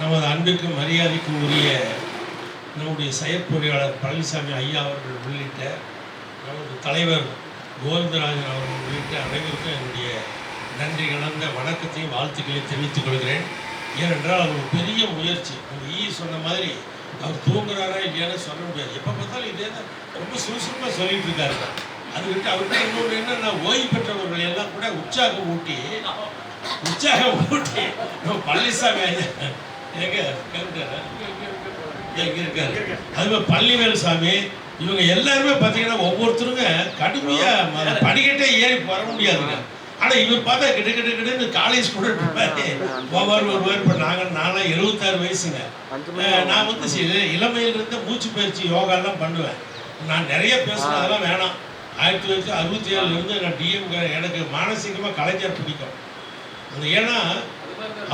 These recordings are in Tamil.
நமது அன்பிற்கும் மரியாதைக்கும் உரிய நம்முடைய செயற்பொறியாளர் பழனிசாமி ஐயா அவர்கள் உள்ளிட்ட நமது தலைவர் கோவிந்தராஜன் அவர்கள் உள்ளிட்ட அனைவருக்கும் என்னுடைய நன்றி கலந்த வணக்கத்தையும் வாழ்த்துக்களையும் தெரிவித்துக் கொள்கிறேன். ஏனென்றால் அது ஒரு பெரிய முயற்சி. ஒரு ஈ சொன்ன மாதிரி அவர் தூங்குறாரா இல்லையான்னு சொல்ல முடியாது. எப்போ பார்த்தாலும் இதே தான். ரொம்ப சுறுசுறுப்பாக சொல்லிட்டு இருக்காரு. அது விட்டு அவர்கிட்ட இன்னொன்று என்னன்னா ஓய்வு பெற்றவர்கள் எல்லாம் கூட உற்சாகம் ஊட்டி உற்சாகம் ஊட்டி நம்ம பழனிசாமி ஐயா எங்க? இருக்காரு. அது பழனிவேல் சாமி இவங்க எல்லாருமே பார்த்தீங்கன்னா ஒவ்வொருத்தருங்க கடுமையா படிக்கட்டே ஏறி வர முடியாதுங்க. ஆனா இவர் பார்த்தா கிட்ட கிட்ட கிட்டன்னு காலேஜ் ஸ்டூடெண்ட் ஒவ்வொரு ஒருவர் இப்போ நாங்கள் நான்லாம் எழுபத்தாறு வயசுங்க. நான் வந்து இளமையிலிருந்து மூச்சு பயிற்சி யோகாலாம் பண்ணுவேன். நான் நிறைய பேசுனேன் அதெல்லாம் வேணாம். ஆயிரத்தி தொள்ளாயிரத்தி அறுபத்தி ஏழுலேருந்து நான் டிஎம் எனக்கு மானசீகமாக கலைஞர் பிடிக்கும். அது ஏன்னா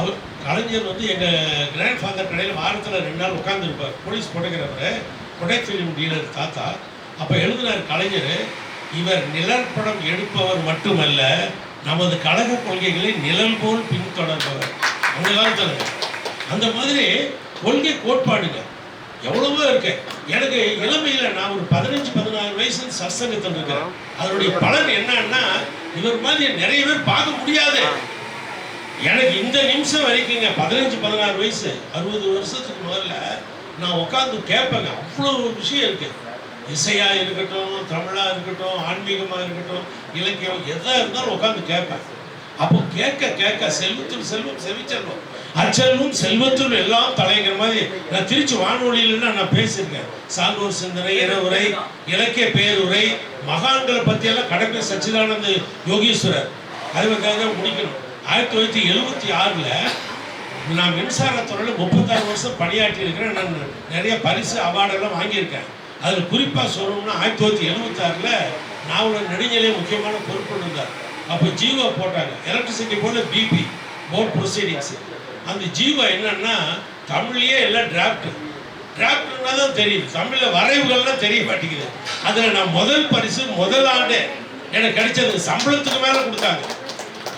அவர் கலைஞர் வந்து எங்கள் கிராண்ட் ஃபாதர் கடையில் வாரத்தில் ரெண்டு நாள் உட்காந்துருப்பார் போலீஸ் புடைக்கிறவர் புடை ஃபிலிம் டீலர் தாத்தா அப்போ எழுதினார் கலைஞர் இவர் நிழற்படம் எடுப்பவர் மட்டுமல்ல நமது கழக கொள்கைகளை நிழல் போல் பின்தொடர்பவர். அந்த காலத்தில். அந்த மாதிரி கொள்கை கோட்பாடுங்க. எவ்வளவோ இருக்கு. எனக்கு இளமையில நான் ஒரு பதினஞ்சு பதினாறு வயசு சத்சங்கத்தில் இருக்கிறேன். அதனுடைய பலன் என்னன்னா இவர் மாதிரி நிறைய பேர் பார்க்க முடியாது. எனக்கு இந்த நிமிஷம் வரைக்குங்க பதினஞ்சு பதினாறு வயசு அறுபது வருஷத்துக்கு முதல்ல நான் உட்காந்து கேட்பேங்க. அவ்வளோ விஷயம் இருக்கு. இசையா இருக்கட்டும் தமிழா இருக்கட்டும் ஆன்மீகமா இருக்கட்டும் இலக்கியம் எதா இருந்தாலும் உட்காந்து கேட்பேன். அப்போ கேட்க கேட்க செல்வத்தில் செல்வம் செவிச்செல்வம். அச்செல்வம் செல்வத்தில் எல்லாம் தலைங்கிற மாதிரி நான் திருச்சி வானொலியிலன்னா நான் பேசியிருக்கேன். சான்றோர் சிந்தனை இரவுரை இலக்கிய பேருரை மகான்களை பற்றியெல்லாம் கடக்க கடற்கரை சச்சிதானந்த யோகீஸ்வரர். அதுக்காக முடிக்கணும். ஆயிரத்தி தொள்ளாயிரத்தி எழுபத்தி ஆறில் நான் மின்சாரத்துறையில் முப்பத்தாறு வருஷம் பணியாற்றி இருக்கிறேன். நான் நிறைய பரிசு அவார்டெல்லாம் வாங்கியிருக்கேன். அதில் குறிப்பாக சொல்லணும்னா ஆயிரத்தி தொள்ளாயிரத்தி எழுபத்தாறில் நாவலர் நெடுஞ்செழிய முக்கியமான பொறுப்பு இருந்தார். அப்போ ஜீவோ போட்டாங்க. எலக்ட்ரிசிட்டி போர்டில் பிபி போர்ட் ப்ரொசீடிங்ஸ் அந்த ஜீவோ என்னன்னா தமிழ்லேயே எல்லாம் டிராஃப்ட் டிராஃப்ட்னா தான் தெரியுது. தமிழில் வரைவுகள்லாம் தெரிய மாட்டேங்குது. அதில் நான் முதல் பரிசு முதல் ஆண்டு. எனக்கு கிடைச்சது சம்பளத்துக்கு மேலே கொடுத்தாங்க.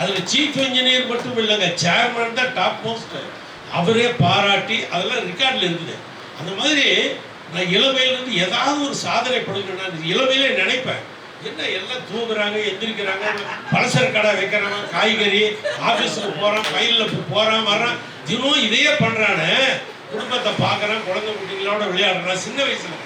அதில் சீஃப் இன்ஜினியர் மட்டும் இல்லைங்க சேர்மன் தான் டாப் மோஸ்ட் அவரே பாராட்டி அதெல்லாம் ரெக்கார்டில் இருக்குது. அந்த மாதிரி நான் இளமையிலேருந்து ஏதாவது ஒரு சாதனை படுகிறேன் இளமையிலே நினைப்பேன். என்ன எல்லாம் தூங்குறாங்க எந்திரிக்கிறாங்க பலசர கடை வைக்கிறாங்க காய்கறி ஆஃபீஸுக்கு போகிறான் ஃபைலில் போகிறான் வர்றான். தினம் இதையே பண்ணுறானே குடும்பத்தை பார்க்குறான் குழந்தை குட்டிங்களோட விளையாடுறான் சின்ன வயசில்.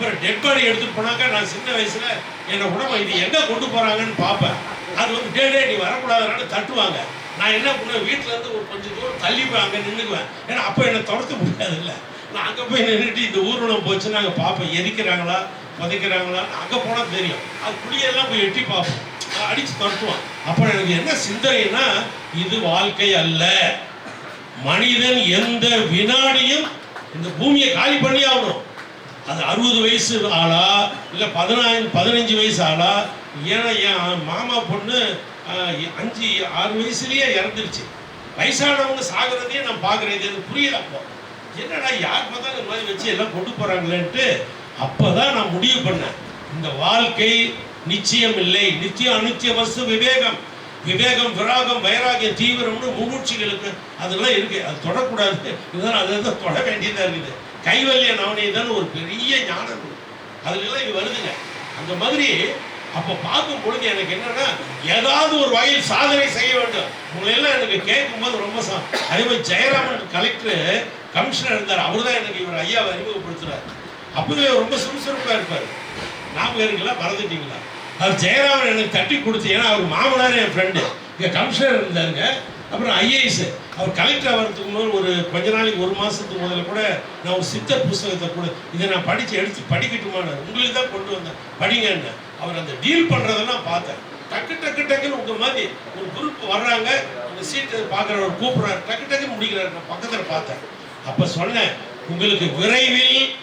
அப்புறம் டெட் பாடி எடுத்துட்டு போனாக்கா நான் சின்ன வயசுல என்னை உடம்பு இது எங்க கொண்டு போறாங்கன்னு பார்ப்பேன். அது வந்து டே டே நீ வரக்கூடாதுன்னு தட்டுவாங்க. நான் என்ன பண்ணுவேன்? வீட்டுல இருந்து ஒரு கொஞ்சம் தூரம் தள்ளி போய் அங்க நின்றுக்குவேன் ஏன்னா அப்போ என்னை துரத்த முடியாது இல்லை நான் அங்க போய் நின்றுட்டு இந்த ஊர்வலம் போச்சு நாங்கள் பார்ப்போம் எரிக்கிறாங்களா? புதைக்கிறாங்களா? அங்க போனா தெரியும். அது புளியெல்லாம் போய் எட்டி பார்ப்போம். அடித்து அடிச்சு துரத்துவான். அப்புறம் எனக்கு என்ன சிந்தனைனா இது வாழ்க்கை அல்ல. மனிதன் எந்த வினாடியும் இந்த பூமியை காலி பண்ணி ஆகணும். அது அறுபது வயசு ஆளா? இல்லை பதினாறு பதினஞ்சு வயசு ஆளா? ஏன்னா என் மாமா பொண்ணு அஞ்சு ஆறு வயசுலயே இறந்துருச்சு. வயசானவங்க சாகிறதையே நான் பார்க்குறேன் இது எனக்கு புரியல அப்போ. என்னடா யார் பார்த்தாலும் இந்த மாதிரி வச்சு எல்லாம் கொண்டு போகிறாங்களேன்ட்டு அப்போ தான் நான் முடிவு பண்ணேன். இந்த வாழ்க்கை நிச்சயம் இல்லை. நித்தியம் அனித்திய வசு விவேகம். விவேகம் விராகம் வைராகியம் தீவிரம்னு முன்னூட்சிகளுக்கு அதெல்லாம் இருக்குது அது தொடக்கூடாது. இதெல்லாம் அதை தான் தொட வேண்டியதாக இருக்குது. கைவல்ய நவனியதான் ஒரு பெரிய ஞானம் இருக்கு. அதுல எல்லாம் இது வருதுங்க. அந்த மாதிரி அப்போ பார்க்கும் பொழுது எனக்கு என்னன்னா ஏதாவது ஒரு வகையில் சாதனை செய்ய வேண்டும். உங்களை எல்லாம் எனக்கு கேட்கும்போது ரொம்ப சா- அதே மாதிரி ஜெயராமன் கலெக்டர் கமிஷனர் இருந்தார். அவர் தான் எனக்கு இவர் ஐயாவை அறிமுகப்படுத்துறாரு. அப்பவே ரொம்ப சுறுசுறுப்பாக இருப்பார். நாம இருக்குல்ல மறந்துட்டீங்களா அவர் ஜெயராமன் எனக்கு தட்டி கொடுத்து ஏன்னா அவர் மாமனார் என் ஃப்ரெண்டு இங்கே கமிஷனர் இருந்தாருங்க. அப்புறம் ஐஏஎஸ். அவர் கலெக்டர் ஆகிறதுக்கு முன்னாடி ஒரு கொஞ்ச நாளைக்கு ஒரு மாதத்துக்கு முதல்ல கூட நான் ஒரு சித்தர் புஸ்தகத்தை கூட இதை நான் படித்து எடுத்து படிக்கட்டுமான்னு உங்களுக்கு தான் கொண்டு வந்தேன். படிங்கன்னு. அவர் அந்த டீல் பண்ணுறதெல்லாம் பார்த்தேன். டக்கு டக்கு டக்குன்னு உங்கள் மாதிரி ஒரு குரூப் வர்றாங்க. அந்த சீட்டு பார்க்குறவர் கூப்பிட்றாரு. டக்கு டக்குன்னு முடிக்கிறாரு. நான் பக்கத்தில் பார்த்தேன். அப்போ சொன்னேன் உங்களுக்கு விரைவில்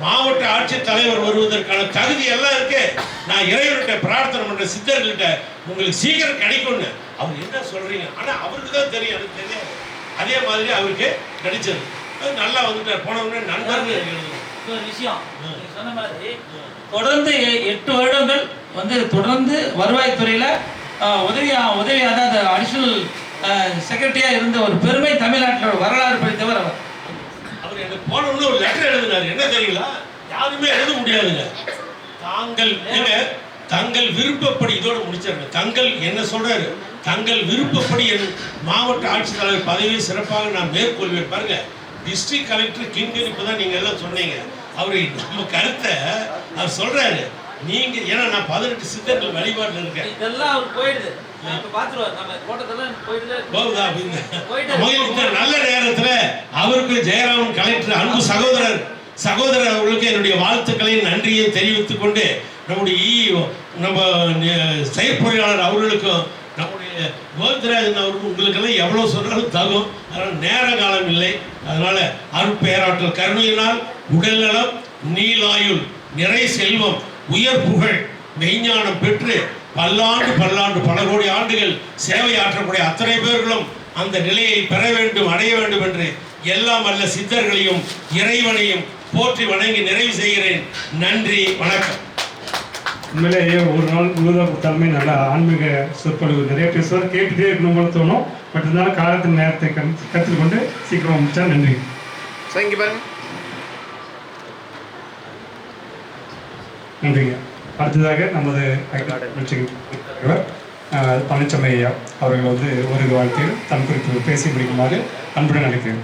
மாவட்ட ஆட்சித் தலைவர் வருவதற்கான தகுதி எல்லாம் இருக்கு. நான் இறைவர்கிட்ட பிரார்த்தனை பண்ற சித்தர்கள்ட்ட உங்களுக்கு சீக்கிரம் கிடைக்கும்னு. அவர் என்ன சொல்றீங்க? ஆனா அவருக்கு தான் தெரியும் எனக்கு தெரியாது. அதே மாதிரி அவருக்கு கிடைச்சது அது நல்லா வந்துட்டார். போனவொடனே நண்பர்கள் ஒரு விஷயம். சொன்ன மாதிரி தொடர்ந்து எட்டு வருடங்கள் வந்து தொடர்ந்து வருவாய்த்துறையில ஆஹ், உதவி உதவி அதாவது அடிஷனல் செக்ரட்டரியா இருந்த ஒரு பெருமை தமிழ்நாட்டில் வரலாறு படித்தவர் அவர். எழுதினார். என்ன தெரியல யாருமே எழுத முடியாதுங்க. தாங்கள் ஏங்க தங்கள் விருப்பப்படி இதோட முடிச்சிருங்க. தங்கள் என்ன சொல்றாரு? தங்கள் விருப்பப்படி என் மாவட்ட ஆட்சித்தலைவர் பதவியை சிறப்பாக நான் மேற்கொள்வேன். பாருங்க டிஸ்ட்ரிக்ட் கலெக்டர் கிங்கு இப்பதான் நீங்க எல்லாம் சொன்னீங்க. அவரு நம்ம கருத்தை அவர் சொல்றாரு. நீங்க ஏன்னா நான் பதினெட்டு சித்தர்கள் வழிபாடுல இருக்கேன். இதெல்லாம் அவர் போயிடுது இப்ப போகுதா அப்படின்னு. நல்ல நேரத்துல அவருக்கு ஜெயராமன் அன்பு சகோதரர் சகோதரர் அவர்களுக்கு என்னுடைய வாழ்த்துக்களை நன்றியை தெரிவித்துக் கொண்டு நம்முடைய இ நம்ம செயற்பொறியாளர் அவர்களுக்கும் நம்முடைய கோவிந்தராஜன் அவர்கள் உங்களுக்கெல்லாம் எவ்வளோ சொன்னாலும் தகும். அதனால் நேர காலம் இல்லை. அதனால அருட்பேராற்றல் கருணையினால் உடல்நலம் நீலாயுள் நிறை செல்வம் உயர் புகழ் மெய்ஞானம் பெற்று பல்லாண்டு பல்லாண்டு பல கோடி ஆண்டுகள் சேவை ஆற்றக்கூடிய அத்தனை பேர்களும் அந்த நிலையை பெற வேண்டும் அடைய வேண்டும் என்று எல்லாம் அல்ல சித்தர்களையும் இறைவனையும் போற்றி வணங்கி நிறைவு செய்கிறேன். நன்றி வணக்கம். உண்மையிலேயே ஒரு நாள் முழுதாக கொடுத்தாலுமே நல்ல ஆன்மீக சொற்பொழிவு நிறைய பேசுவார் கேட்டுட்டே இருக்கணும் போல தோணும். பட் இருந்தாலும் காலத்தின் நேரத்தை கண் கருத்தில் கொண்டு சீக்கிரம் முடிச்சா நன்றி. இங்கே பாருங்க நன்றிங்க. அடுத்ததாக நமது பழனிசாமி ஐயா அவர்கள் வந்து ஒரு வாழ்க்கையில் தன் குறித்து பேசி முடிக்குமாறு அன்புடன் அழைக்கிறேன்.